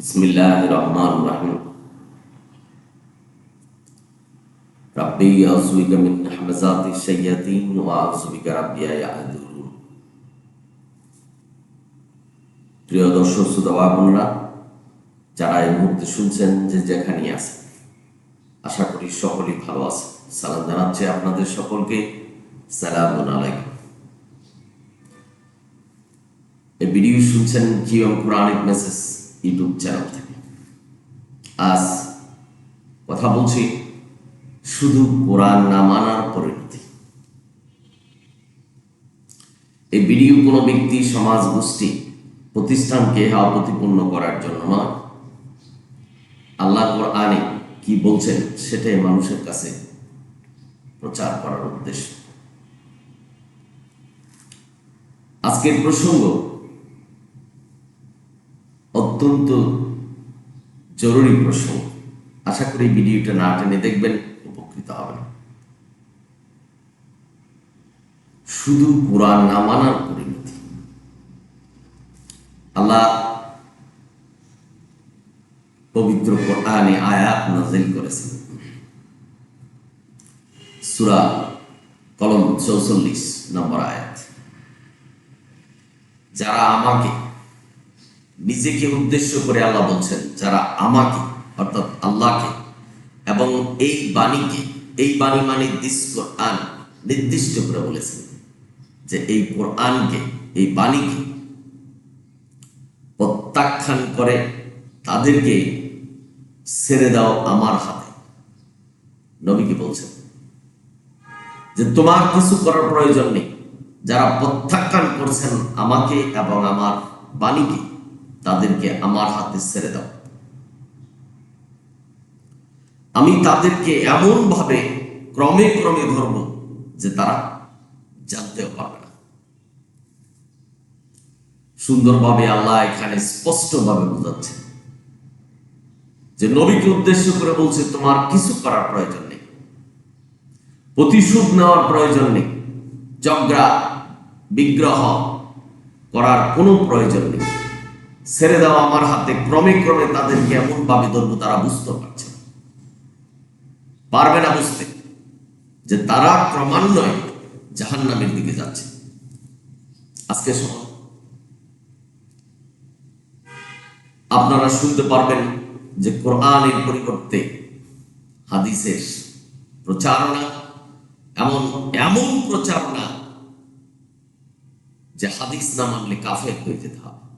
بسم الله الرحمن الرحيم ربي أعوذ بك من همزات الشياطين وأعوذ بك ربي أن يحضرون প্রিয় দর্শক শ্রোতা বোনরা যারা এই মুহূর্তে শুনছেন যে যেখানে আছে আশা করি সকলেই ভালো আছে সালাম জানাচ্ছে আপনাদের সকলকে সালাম আলাইকুম এই ভিডিও শুনছেন জীবন পুরাণিক মেসেজ ইউটিউব চ্যানেল থেকে আজ কথা বলছি শুধু কোরআন না মানার পরিণতি এই ভিডিও কোনো ব্যক্তি, সমাজ, গোষ্ঠী, প্রতিষ্ঠানকে হাওয়া প্রতিপূর্ণ করার জন্য নয়। আল্লাহ কোরআনে কি বলছেন সেটাই মানুষের কাছে প্রচার করার উদ্দেশ্য। আজকের প্রসঙ্গ অত্যন্ত জরুরি প্রশ্ন। আশা করি ভিডিওটা না টেনে দেখবেন, উপকৃত হবেন। শুধু কোরআন না মানার পরিণতি। আল্লাহ পবিত্র কোরআনে আয়াত নাজিল করেছেন। সুরা কলম চৌচল্লিশ নম্বর আয়াত। যারা আমাকে নিজেকে উদ্দেশ্য করে আল্লাহ বলছেন, যারা আমাকে, অর্থাৎ আল্লাহকে, এবং এই বাণীকে, এই বাণী মানে কোরআন নির্দিষ্ট করে বলেছেন যে এই কোরআনকে এই বাণীকে প্রত্যাখ্যান করে তাদেরকে ছেড়ে দাও আমার হাতে। নবীকে বলছেন? যে তোমার কিছু করার প্রয়োজন নেই, যারা প্রত্যাখ্যান করছেন আমাকে এবং আমার বাণীকে তাদেরকে আমার হাতে ছেড়ে দাও। আমি তাদেরকে এমন ভাবে ক্রমে ক্রমে ধরব যে তারা জানতেও পারবে না। সুন্দরভাবে আল্লাহ এখানে স্পষ্টভাবে বোঝাচ্ছে যে নবীকে উদ্দেশ্য করে বলছে, তোমার কিছু করার প্রয়োজন নেই। প্রতিশোধ নেওয়ার প্রয়োজন নেই। জগরা বিগ্রহ করার কোনো প্রয়োজন নেই। ছেড়ে দেওয়া আমার হাতে, ক্রমে ক্রমে তাদেরকে এমন ভাবে ধরবো তারা বুঝতে পারছে পারবে না বুঝতে যে তারা ক্রমান্বয়ে জাহান নামের দিকে যাচ্ছে। আজকে আপনারা শুনতে পারবেন যে কোরআনের পরিবর্তে হাদিসের প্রচারণা, এমন এমন প্রচারণা যে হাদিস না মানলে কাফের হয়ে যেতে হবে।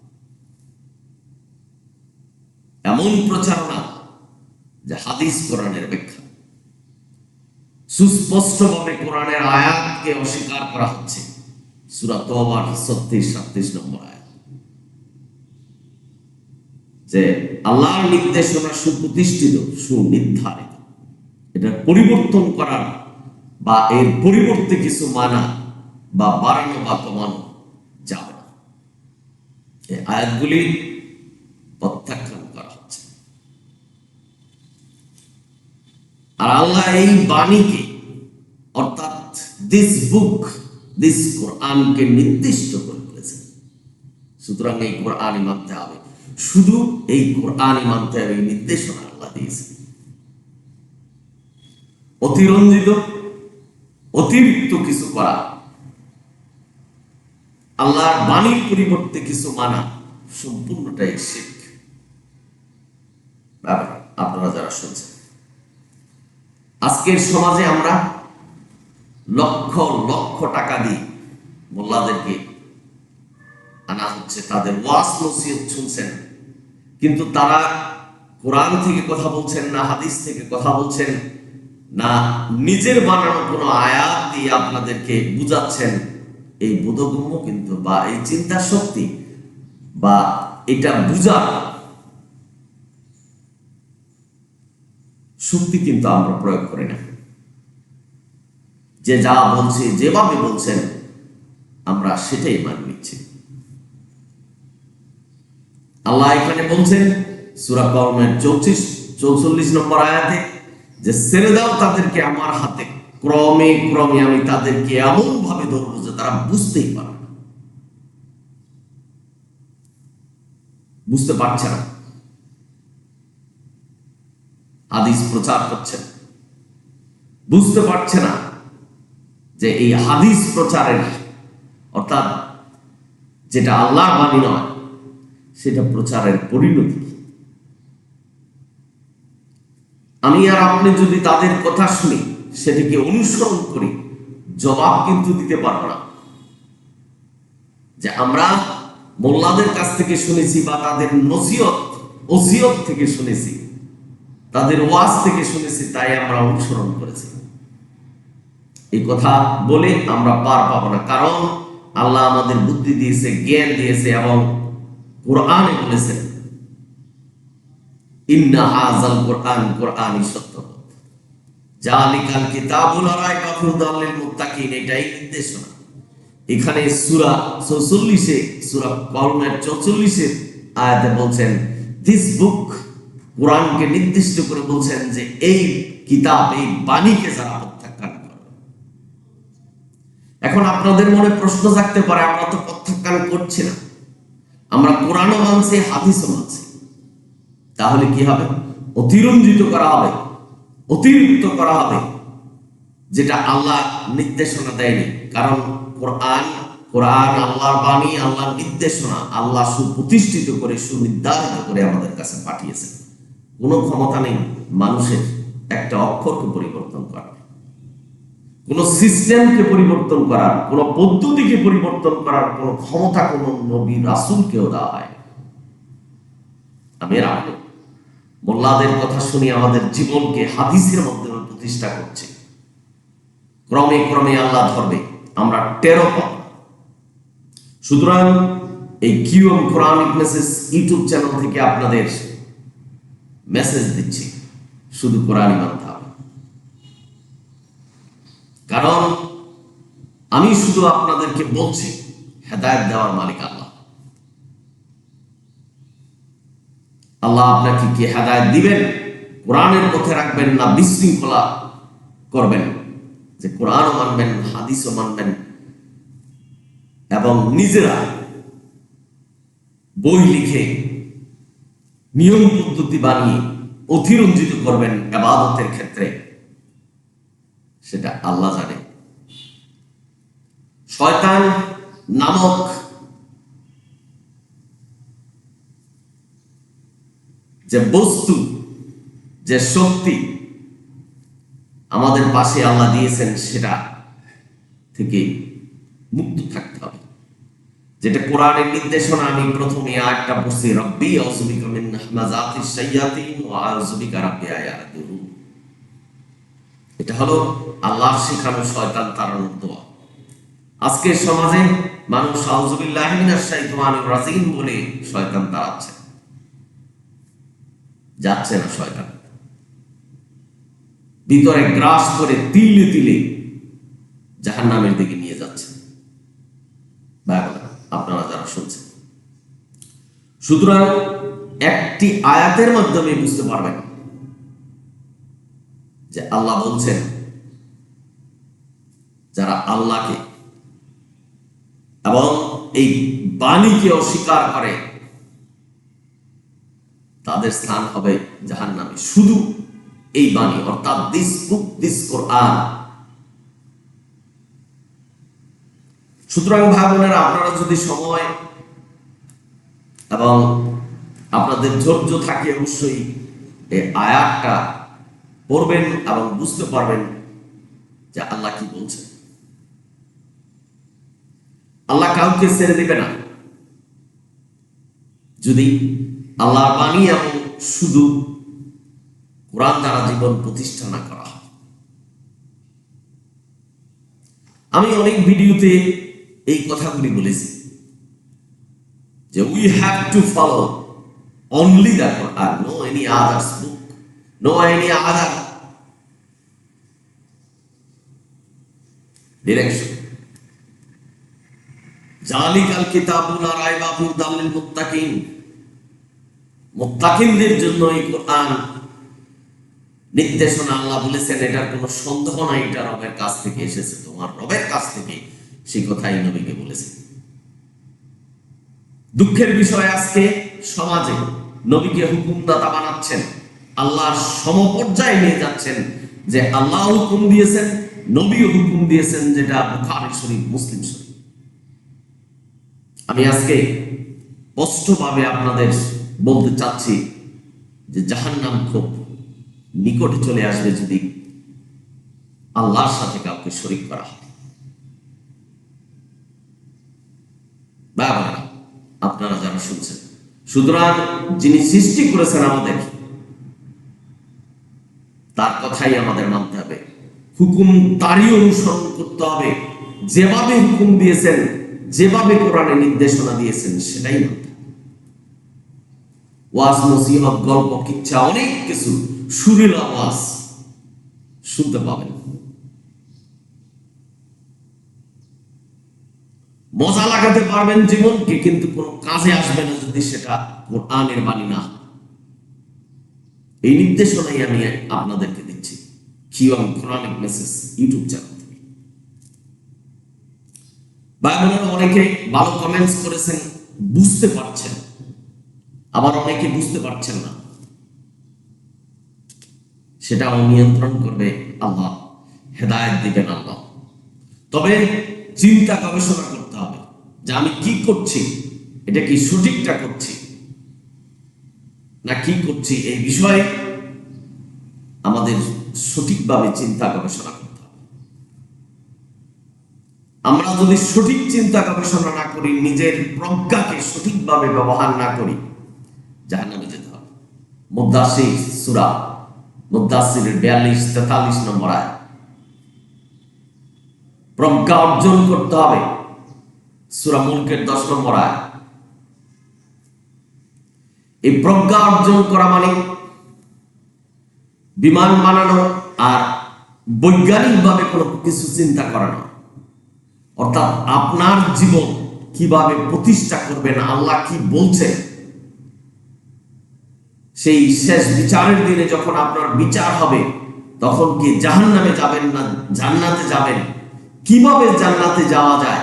এমন প্রচারণা যে হাদিস কোরআনের ব্যাখ্যা। সুস্পষ্টভাবে কোরআনের আয়াতকে অস্বীকার করা হচ্ছে। সুরা তোবার ছত্রিশ, সাতত্রিশ নম্বর আয়াত। যে আল্লাহর নির্দেশনা সুপ্রতিষ্ঠিত, সুনির্ধারিত। এটা পরিবর্তন করার বা এর পরিবর্তে কিছু মানা বা বাড়ানো বা কমানো যাবে না। আয়াতগুলি প্রত্যাখ্যান করা হচ্ছে আর আল্লাহ এই বাণীকে, অর্থাৎ দিস বুক দিস কোরআনকে নির্দিষ্ট করে বলেছেন। সুতরাং এই কোরআনই মানতে হবে। শুধু এই কোরআনই মানতে হবে, এই নির্দেশনা আল্লাহ দিয়েছে অতিরঞ্জিত, অতিরিক্ত কিছু করা, আল্লাহর বাণীর পরিবর্তে কিছু মানা, সম্পূর্ণটাই শিখ আপনারা যারা শুনছেন আজকের সমাজে আমরা লক্ষ লক্ষ টাকা দিই মোল্লাদেরকে। আনা হচ্ছে তাদের ওয়াস নসিহত শুনছেন। কিন্তু তারা কোরআন থেকে কথা বলছেন না হাদিস থেকে কথা বলছেন না নিজের বানানো কোনো আয়াত দিয়ে আপনাদেরকে বুঝাচ্ছেন। এই বোধগম্য কিন্তু বা এই চিন্তা শক্তি বা এটা বুঝা শক্তি কিন্তু আমরা প্রয়োগ করি না। যে যা বলছে, যেভাবে বলছেন, আমরা সেটাই মানে নিচ্ছি। আল্লাহ এখানে বলছেন, সুরা কর্মের চৌত্রিশ, চৌচল্লিশ নম্বর আয়াতে, যে ছেড়ে দাও তাদেরকে আমার হাতে। ক্রমে ক্রমে আমি তাদেরকে এমন ভাবে ধরবো যে তারা বুঝতেই পারবে না। বুঝতে পারছে না। হাদিস প্রচার করছেন বুঝতে পারছে না যে এই হাদিস প্রচারের, অর্থাৎ যেটা আল্লাহর বাণী নয়, সেটা প্রচারের পরিণতি? আমি আর আপনি যদি তাদের কথা শুনি, সেটিকে অনুসরণ করি, জবাব কিন্তু দিতে পারব না যে আমরা মোল্লাদের কাছ থেকে শুনেছি বা তাদের নসিহত ওসিয়ত থেকে শুনেছি তাদের ওয়াজ থেকে শুনেছি, তাই আমরা অনুসরণ করেছি। এই কথা বলে আমরা পার পাবো না, কারণ আল্লাহ আমাদের বুদ্ধি দিয়েছে, জ্ঞান দিয়েছে এবং কোরআনে বলেছেন, ইন্না হাজাল কোরআন সত্য লিল মুত্তাকিন, এটাই নির্দেশনা। এখানে সূরা 44 এ সূরা কলমের 44 এ আয়াতে বলছেন দিস বুক কোরআনকে নির্দিষ্ট করে বলছেন যে এই কিতাব, এই বাণীকে যারা প্রত্যাখ্যান করে। এখন আপনাদের মনে প্রশ্ন থাকতে পারে, আমরা তো প্রত্যাখ্যান করছি না। আমরা কোরআনও মানছি, হাদিসও মানছি। তাহলে কি হবে? অতিরঞ্জিত করা হবে, অতিরিক্ত করা হবে, যেটা আল্লাহ নির্দেশনা দেয়নি। কারণ কোরআন কোরআন আল্লাহর বাণী, আল্লাহর নির্দেশনা, আল্লাহ সুপ্রতিষ্ঠিত করে, সুনির্ধারিত করে আমাদের কাছে পাঠিয়েছেন। কোনো ক্ষমতা নেই, মানুষের একটা অক্ষরকে পরিবর্তন করার কোন সিস্টেমকে পরিবর্তন করার কোন পদ্ধতিকে পরিবর্তন করার কোন ক্ষমতা কোন নবী রাসুলকেও দেওয়া হয়। আমি রাখব মোল্লাদের কথা শুনে, আমাদের জীবনকে হাদিসের মধ্যে প্রতিষ্ঠা করছে। ক্রমে ক্রমে আল্লাহ ধরবে, আমরা টেরো পাব। সুতরাং এই QM Quranic message YouTube channel থেকে আপনাদের মেসেজ দিচ্ছি, শুধু কোরআনই মানতে হবে কারণ আমি শুধু আপনাদেরকে বলছি, হেদায়ত দেওয়ার মালিক আল্লাহ। আল্লাহ আপনাকে কি হেদায়ত দিবেন? কোরআনের পথে রাখবেন না বিশৃঙ্খলা করবেন? যে কোরআনও মানবেন, হাদিসও মানবেন। এবং নিজেরা বই লিখে নিয়ম পদ্ধতি বানিয়ে অতিরঞ্জিত করবেন আবাদতের ক্ষেত্রে। সেটা আল্লাহ জানে। শয়তান নামক যে বস্তু, যে শক্তি আমাদের পাশে আল্লাহ দিয়েছেন, সেটা থেকে মুক্ত থাকতে হবে। যেটা কোরআনের নির্দেশনা, আমি প্রথমে আয়াতটা পড়ছি, রব্বি আউযুবিকা মিন শাইয়াতিন ওয়া রাব্বি এটা হলো আল্লাহ শেখানো শয়তান তাড়ানোর দোয়া। আজকের সমাজে মানুষ আউযুবিল্লাহি মিনাশ শাইতানির রাজিম বলে শয়তান তাড়াচ্ছে। যাচ্ছে না শয়তান। ভিতরে গ্রাস করে তিলে তিলে জাহান নামের দিকে নিয়ে যাচ্ছে বাবা, আপনারা যারা শুনছেন সুতরাং একটি আয়াতের মাধ্যমে বুঝতে পারবেন যে আল্লাহ বলছেন, যারা আল্লাহকে এবং এই বাণীকে অস্বীকার করে, তাদের স্থান হবে জাহান নামে শুধু এই বাণী, অর্থাৎ দিস বুক, দিস কোরআন। সুতরাং ভাই বোনেরা, আপনারা যদি সময় এবং আপনাদের ধৈর্য থাকে অবশ্যই এই আয়াতটা পড়বেন এবং বুঝতে পারবেন যে আল্লাহ কি বলছেন আল্লাহ কাউকে ছেড়ে দিবে না। যদি আল্লাহ বাণী এবং শুধু কোরআন দ্বারা জীবন প্রতিষ্ঠা না করা আমি অনেক ভিডিওতে এই কথাগুলি বলেছি। যে we have to follow only the Quran no any others book no any other direction জালিকাল কিতাবুল রাইবা হুদাল লিল মুত্তাকিন। মুত্তাকিনদের জন্য এই কোরআন নির্দেশনা আল্লাহ বলেছেন, এটার কোনো সন্দেহ নাই, এটা রবের কাছ থেকে এসেছে, তোমার রবের কাছ থেকে সেই কথাই নবীকে বলেছে দুঃখের বিষয় আজকে সমাজে নবীকে হুকুমদাতা বানাচ্ছেন, আল্লাহর সমপর্যায়ে নিয়ে যাচ্ছেন যে আল্লাহ হুকুম দিয়েছেন, নবীও হুকুম দিয়েছেন যেটা বুখারী শরীফ, মুসলিম শরীফ। আমি আজকে স্পষ্টভাবে আপনাদের বলতে চাচ্ছি যে জাহান্নাম খুব নিকটে চলে আসবে যদি আল্লাহর সাথে কাউকে শরিক করা হয়। আপনারা যারা শুনছেন। সুতরাং যিনি সৃষ্টি করেছেন আমাদের, তার কথাই আমাদের মানতে হবে। হুকুম তারই অনুসরণ করতে হবে। যেভাবে হুকুম দিয়েছেন, যেভাবে কোরআনে নির্দেশনা দিয়েছেন, সেটাই মানতে ওয়াজ, নসিহত, গল্প, কিচ্ছা, অনেক কিছু সুরেল আওয়াজ শুনতে পাবেন। মজা লাগাতে পারবেন জীবনকে, কিন্তু কোনো কাজে আসবে না যদি সেটা কোরআনের বাণী না। এই নির্দেশনাই আমি আপনাদেরকে দিচ্ছি। QM Quranic message YouTube channel ভাই অনেকে ভালো কমেন্টস করেছেন, বুঝতে পারছেন। আবার অনেকে বুঝতে পারছেন না। সেটাও নিয়ন্ত্রণ করবে আল্লাহ, হেদায়েত দিবেন আল্লাহ। তবে চিন্তা গবেষণা যে আমি কি করছি? এটা কি সঠিকটা করছি? না কি করছি? এই বিষয়ে আমাদের সঠিকভাবে চিন্তা গবেষণা করতে হবে। আমরা যদি সঠিক চিন্তা গবেষণা না করি, নিজের প্রজ্ঞাকে সঠিকভাবে ব্যবহার না করি, জাহান্নামে যেতে হবে। মুদাসির সুরা মুদাসিরের বিয়াল্লিশ, তেতাল্লিশ নম্বর আয় প্রজ্ঞা অর্জন করতে হবে। সুরা মুলকের দশ নম্বর আয় এই প্রজ্ঞা অর্জন করা মানে বিমান বানানো আর বৈজ্ঞানিকভাবে কোনো কিছু চিন্তা করা নয় অর্থাৎ আপনার জীবন কীভাবে প্রতিষ্ঠা করবেন, আল্লাহ কি বলছে? সেই শেষ বিচারের দিনে যখন আপনার বিচার হবে, তখন কি জাহান নামে যাবেন না জান্নাতে যাবেন? কীভাবে জান্নাতে যাওয়া যায়?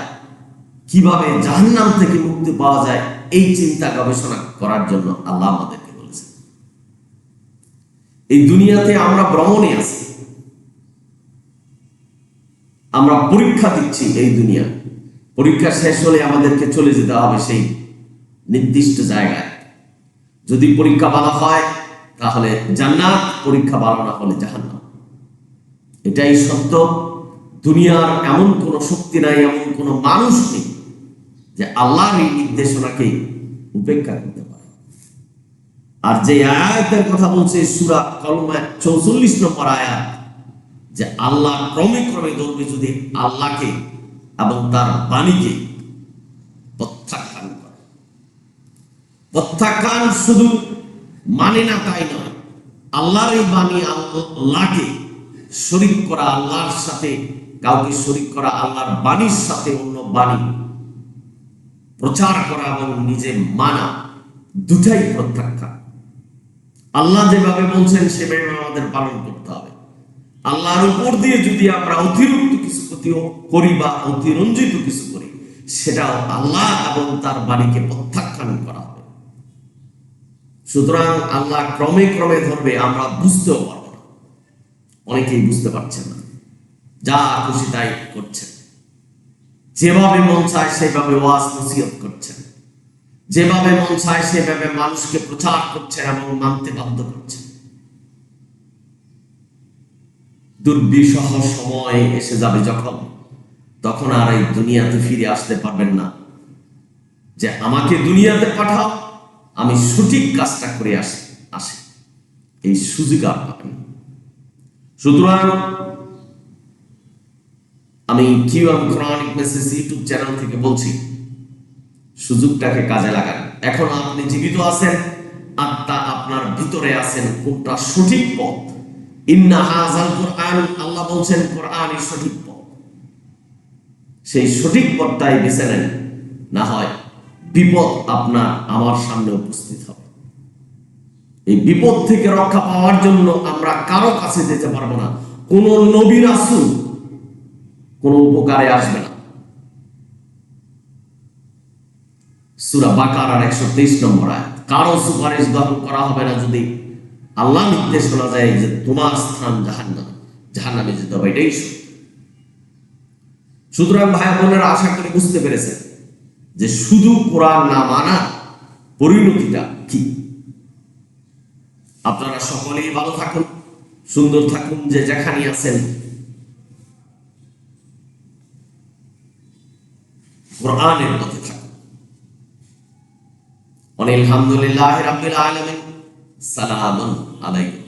কীভাবে জাহান্নাম থেকে মুক্তি পাওয়া যায় এই চিন্তা গবেষণা করার জন্য আল্লাহ আমাদেরকে বলেছেন। এই দুনিয়াতে আমরা ভ্রমণে আছি। আমরা পরীক্ষা দিচ্ছি এই দুনিয়া। পরীক্ষা শেষ হলে আমাদেরকে চলে যেতে হবে সেই নির্দিষ্ট জায়গায়। যদি পরীক্ষা ভালো হয়, তাহলে জান্নাত, পরীক্ষা ভালো না হলে জাহান্নাম। এটাই সত্য। দুনিয়ার এমন কোন শক্তি নাই, এমন কোন মানুষ নেই যে আল্লাহর এই নির্দেশনাকে উপেক্ষা করতে পারে। আর যে আয়াতের কথা বলছে সুরা কলমা চৌচল্লিশ নম্বর আয়াত, যে আল্লাহ ক্রমে ক্রমে ধরবে যদি আল্লাহকে এবং তার বাণীকে প্রত্যাখ্যান করে। প্রত্যাখ্যান শুধু মানে না তাই নয়, আল্লাহর এই বাণী আল্লাহকে শরিক করা, আল্লাহর সাথে কাউকে শরিক করা, আল্লাহর বাণীর সাথে অন্য বাণী প্রচার করা এবং নিজে মানা, দুটাই প্রত্যাখ্যান। আল্লাহ যেভাবে বলছেন, সেভাবে আমাদের পালন করতে হবে। আল্লাহর উপর দিয়ে যদি আমরা অতিরিক্ত কিছু করি বা অতিরঞ্জিত কিছু করি, সেটাও আল্লাহ এবং তার বাণীকে প্রত্যাখ্যান করা হবে। সুতরাং আল্লাহ ক্রমে ক্রমে ধরবে, আমরা বুঝতেও পারব না। অনেকেই বুঝতে পারছেন না। যা খুশি তাই করছেন। যেভাবে মন চায় সেভাবে ওয়াজ নসিহত করছেন। যেভাবে মন চায় সেভাবে মানুষকে প্রচার করছেন এবং মানতে বাধ্য করছেন। দুর্বিষহ সময় এসে যাবে যখন, তখন আর এই দুনিয়াতে ফিরে আসতে পারবেন না। যে আমাকে দুনিয়াতে পাঠাও, আমি সঠিক কাজটা করে আসি আসি। এই সুযোগ আর পাবেন সুতরাং আমি QM Quranic message YouTube channel থেকে বলছি, সুযোগটাকে কাজে লাগান। এখন আপনি জীবিত আছেন, আত্মা আপনার ভিতরে আছেন, কোনটা সঠিক পথ? ইন্না হাজাল কোরআন, আল্লাহ বলছেন, কোরআনই সঠিক পথ। সেই সঠিক পথটাই বেছে নেন, না হয় বিপদ আপনার আমার সামনে উপস্থিত হবে। এই বিপদ থেকে রক্ষা পাওয়ার জন্য আমরা কারও কাছে যেতে পারব না। কোন নবী রাসূল কোন উপকারে আসবে না। সুরা বাকার আর একশো তেইশ নম্বর আয়াত। কারও সুপারিশ গ্রহণ করা হবে না যদি আল্লাহ নির্দেশ শোনা যায় যে তোমার স্থান জাহান্নামে যেতে হবে, এটাই সুতরাং ভাই বোনেরা, আশা করি বুঝতে পেরেছেন যে শুধু কোরআন না মানা পরিণতিটা কি? আপনারা সকলেই ভালো থাকুন, সুন্দর থাকুন, যে যেখানে আছেন কোরআনের মধ্যে থাকুন অনিল হামদুলিল্লাহ রাব্বিল আলামিন সালামুন আলাইকুম